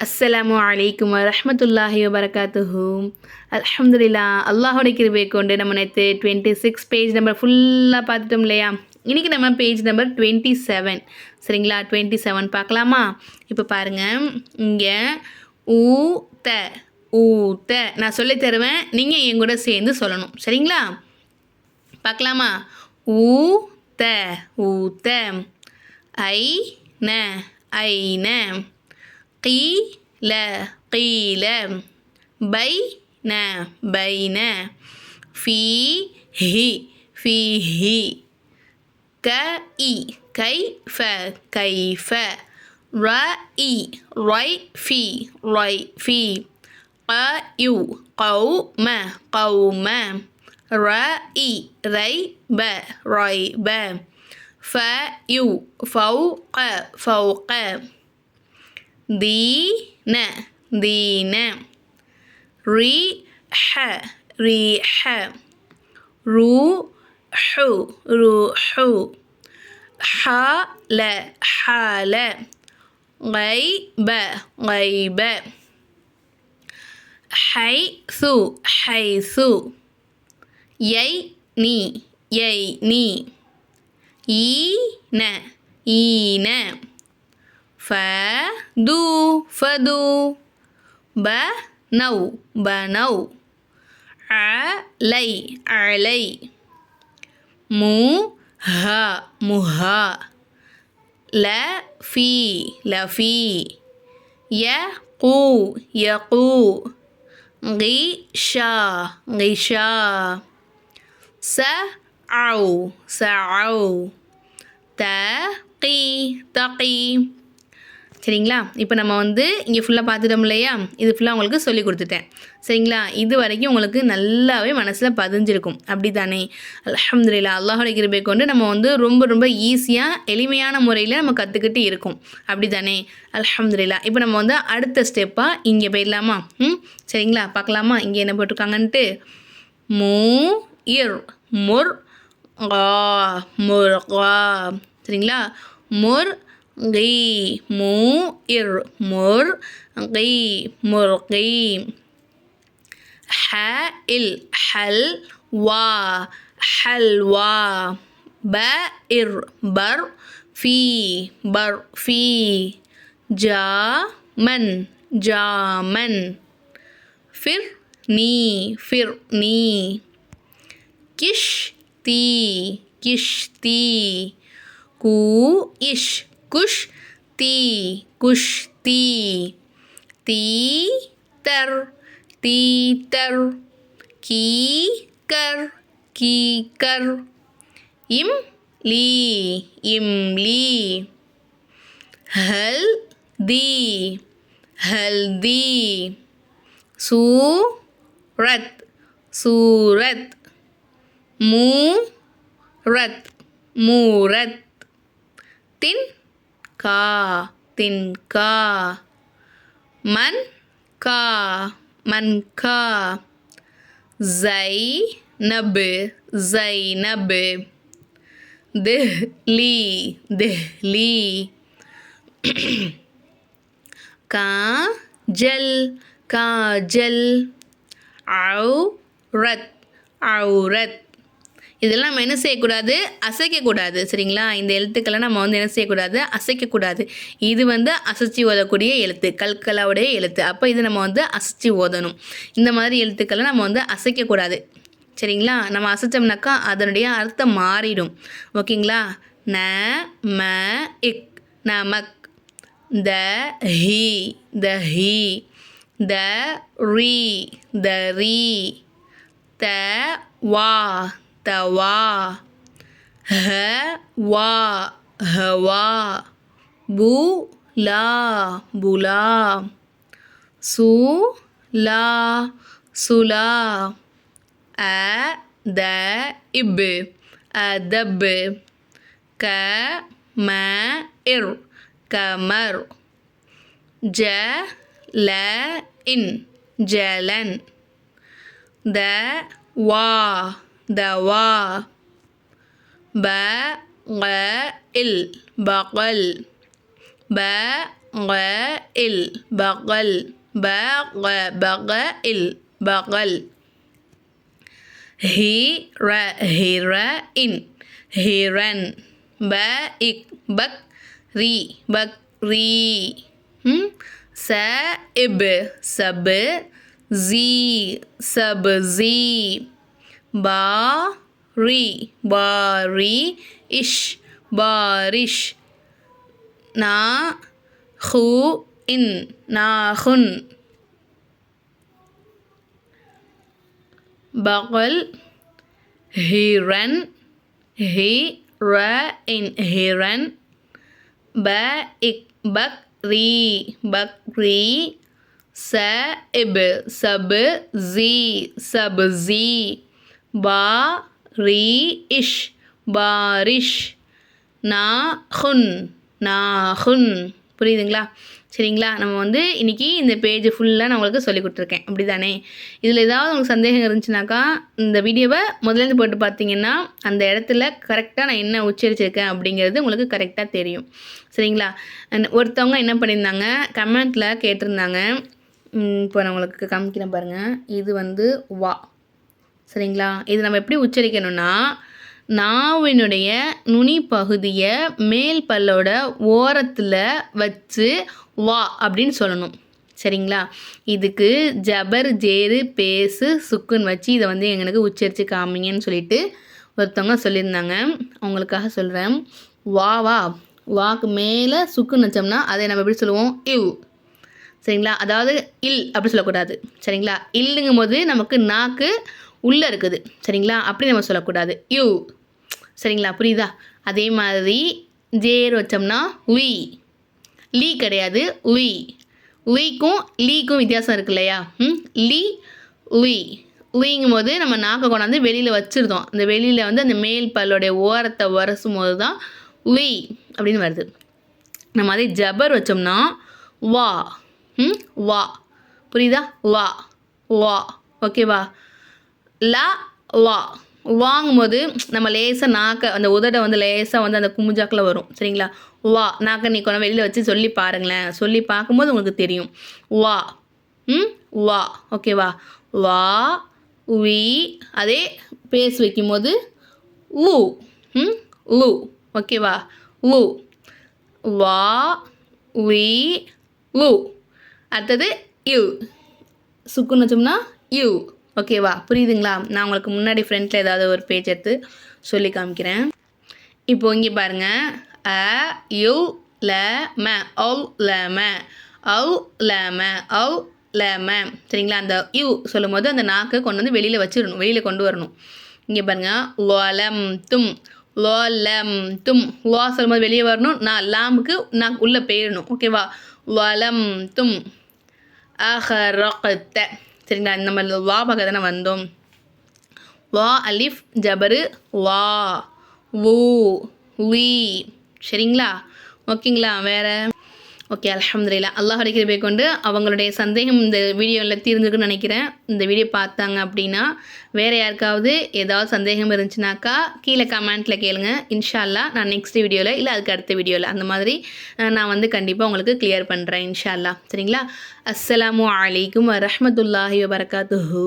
அஸ்ஸலாமு அலைக்கும் வரஹ்மத்துல்லாஹி வபரகாத்துஹு. அலமதுல்லா அல்லாஹோட கிருபை கொண்டு நம்ம நேற்று டுவெண்ட்டி சிக்ஸ் பேஜ் நம்பர் ஃபுல்லாக பார்த்துட்டோம் இல்லையா? இன்றைக்கி நம்ம பேஜ் நம்பர் டுவெண்ட்டி செவன் சரிங்களா? டுவெண்ட்டி செவன் பார்க்கலாமா? இப்போ பாருங்கள் இங்கே ஊ த ஊத்த. நான் சொல்லி தருவேன். நீங்கள் என் கூட சேர்ந்து சொல்லணும். சரிங்களா? பார்க்கலாமா? ஊ த ஊத்த. ஐ ந ஐ ந. قيل قيل بين بين فيه فيه. كي كيف كيف. رأي ري في ري في قيو قوم قوم. رأي ريب ريب. فيو فوق فوق. دينا دينا. ريح ريح. روح روح. حال حال. غيب غيب. حيث حيث. ييني ييني. يينا يينا Fadu, fadu. ya qu ya qu Muha, muha. Lafi, lafi. sa au sa au ta sa'au. Taqi, taqi. சரிங்களா? இப்போ நம்ம வந்து இங்கே ஃபுல்லாக பார்த்துட்டோம் இல்லையா இது ஃபுல்லாக உங்களுக்கு சொல்லி கொடுத்துட்டேன். சரிங்களா? இது வரைக்கும் உங்களுக்கு நல்லாவே மனசில் பதிஞ்சிருக்கும். அப்படி தானே அலமதுல்லா அல்லாஹோட கிருபை கொண்டு நம்ம வந்து ரொம்ப ரொம்ப ஈஸியாக எளிமையான முறையில் நம்ம கற்றுக்கிட்டு இருக்கோம். அப்படி தானே அலமதுல்லா இப்போ நம்ம வந்து அடுத்த ஸ்டெப்பாக இங்கே போயிடலாமா? ம்? சரிங்களா? பார்க்கலாமா? இங்கே என்ன போட்டிருக்காங்கன்ட்டு? மூ இர் முர் கா சரிங்களா? முர் قيمو إرمر قيمر قيم حاء حل و حلوى. بائر بر في بر في. جامن جامن. فرني فرني. كشتي كشتي. إش kush ti kush ti Kushti, kushti. Titer, titer. Kiker, kiker. Imli, imli. Haldi, haldi. Surat, surat. mu rat Tin का तिनका मन का मन का ज़ैनब ज़ैनब का जल का जल औरत औरत இதெல்லாம் நம்ம என்ன செய்யக்கூடாது? அசைக்கக்கூடாது. சரிங்களா? இந்த எழுத்துக்களை நம்ம வந்து என்ன செய்யக்கூடாது? அசைக்கக்கூடாது. இது வந்து அசைச்சி ஓதக்கூடிய எழுத்து. கல்கலாவுடைய எழுத்து. அப்போ இது நம்ம வந்து அசைச்சி ஓதணும். இந்த மாதிரி எழுத்துக்களை நம்ம வந்து அசைக்கக்கூடாது. சரிங்களா? நம்ம அசைச்சோம்னாக்கா அதனுடைய அர்த்தம் மாறிடும். ஓகேங்களா? ந ம இக் நமக் த ஹி த ஹி த ரீ த ரீ த வா. தவா. ஹ வா. ஹவா பு லா. புலா. சு லா. சுலா. அ த இப். அதப். க ம இர். கமர். ஜ ல இன். ஜலன். த வா. دواء. بقل بقل بقل بقل بغ بقل بغل. هيرا إن هيران. بائك. بكري. بكري. سائب. سب زي سب زي భారీ భారీ ఇష్ బారిష్ నా హూ ఇన్ నాహున్ బగల్ హిరన్ హి ర ఇన్ హిరన్ బ ఇక్ బక్ రీ బక్ రీ سائب سبزي سبزي பா ரி இஷ் பாரிஷ். நா ஹுன் நாஹுன். புரியுதுங்களா? சரிங்களா? நம்ம வந்து இன்றைக்கி இந்த பேஜ் ஃபுல்லாக நான் உங்களுக்கு சொல்லி கொடுத்துருக்கேன் அப்படி தானே இதில் ஏதாவது உங்களுக்கு சந்தேகம் இருந்துச்சுனாக்கா இந்த வீடியோவை முதலேருந்து போட்டு பார்த்தீங்கன்னா அந்த இடத்துல கரெக்டாக நான் என்ன உச்சரிச்சிருக்கேன் அப்படிங்கிறது உங்களுக்கு கரெக்டாக தெரியும். சரிங்களா? ஒருத்தவங்க என்ன பண்ணியிருந்தாங்க? கமெண்ட்டில் கேட்டிருந்தாங்க. இப்போ நான் உங்களுக்கு காமிக்கிறேன் பாருங்கள் இது வந்து வா. சரிங்களா? இது நம்ம எப்படி உச்சரிக்கணும்னா நாவினுடைய நுனி பகுதியை மேல் பல்லோட ஓரத்தில் வச்சு வா அப்படின்னு சொல்லணும். சரிங்களா? இதுக்கு ஜபர் ஜேரு பேசு சுக்குன்னு வச்சு இதை வந்து எங்களுக்கு உச்சரித்து காமிங்கன்னு சொல்லிட்டு ஒருத்தவங்க சொல்லியிருந்தாங்க. அவங்களுக்காக சொல்கிறேன் வா வா. வாக்கு மேலே சுக்குன்னு வச்சோம்னா அதை நம்ம எப்படி சொல்லுவோம்? இவ். சரிங்களா? அதாவது இல் அப்படி சொல்லக்கூடாது. சரிங்களா? இல்லுங்கும் போது நமக்கு நாக்கு உள்ளே இருக்குது சரிங்களா? அப்படி நம்ம சொல்லக்கூடாது. யூ. சரிங்களா? புரியுதா? அதே மாதிரி ஜேர் வச்சோம்னா உய் லீ கிடையாது உய் உய்க்கும் லீக்கும் வித்தியாசம் இருக்கு இல்லையா? ம்? லீ உய் உயிங்கும் போது நம்ம நாக்கை கொண்டாந்து வெளியில் வச்சுருந்தோம். அந்த வெளியில் வந்து அந்த மேல் பல்லோடைய ஓரத்தை உரசும் போது தான் உய் அப்படின்னு வருது. நம்ம அதே ஜபர் வச்சோம்னா வா. ம்? வா. புரியுதா? வா. வா. ஓகேவா? லா வா. வாங்கும்போது நம்ம லேசாக நாக்கை அந்த உதடை வந்து லேசாக வந்து அந்த குமுஜாக்கில் வரும். சரிங்களா? வா. நாக்க நீ கொண்டு வெளியில் வச்சு சொல்லி பாருங்களேன். சொல்லி பார்க்கும்போது உங்களுக்கு தெரியும். வா. ம்? வா. ஓகேவா வா? உவி அதே பேஸ் வைக்கும்போது ஊ ம்? ஊ ஓகேவா ஊ வா வி உ. அடுத்தது யூ. சுக்குன்னு வச்சோம்னா யூ. ஓகேவா புரியுதுங்களா? நான் உங்களுக்கு முன்னாடி ஃப்ரண்ட்டில் ஏதாவது ஒரு பேஜ் எடுத்து சொல்லி காமிக்கிறேன். இப்போ இங்கே பாருங்கள் அ யு ல ம ஔ ல ம. ஔ ல ம ஔ ல ம. சரிங்களா? அந்த யூ சொல்லும்போது அந்த நாக்கை கொண்டு வந்து வெளியில் வச்சிடணும். வெளியில் கொண்டு வரணும். இங்கே பாருங்கள் லோலம் தும் லோலம் தும் லோ சொல்லும்போது வெளியே வரணும். நான் லாமுக்கு நான் உள்ளே போயிடணும். ஓகேவா லோலம் தும் அஹரக்த. சரிங்களா? இந்த மாதிரி வா பக்கம் தானே வந்தோம். வா அலிஃப் ஜபரு வா. ஊ வி. சரிங்களா? ஓகேங்களா? வேறு? ஓகே அலமதுல்லா அல்லாஹ் கிருபை கொண்டு அவங்களுடைய சந்தேகம் இந்த வீடியோவில் தீர்ந்துருக்குன்னு நினைக்கிறேன். இந்த வீடியோ பார்த்தாங்க அப்படின்னா வேறு யாருக்காவது ஏதாவது சந்தேகம் இருந்துச்சுனாக்கா கீழே கமெண்ட்டில் கேளுங்க. இன்ஷால்லா நான் நெக்ஸ்ட் வீடியோவில் இல்லை அதுக்கு அடுத்த வீடியோவில் அந்த மாதிரி நான் வந்து கண்டிப்பாக உங்களுக்கு கிளியர் பண்ணுறேன் இன்ஷால்லா. சரிங்களா? அஸ்ஸலாமு அலைக்கும் வரமத்துல்லாஹி வபரகாத்துஹு.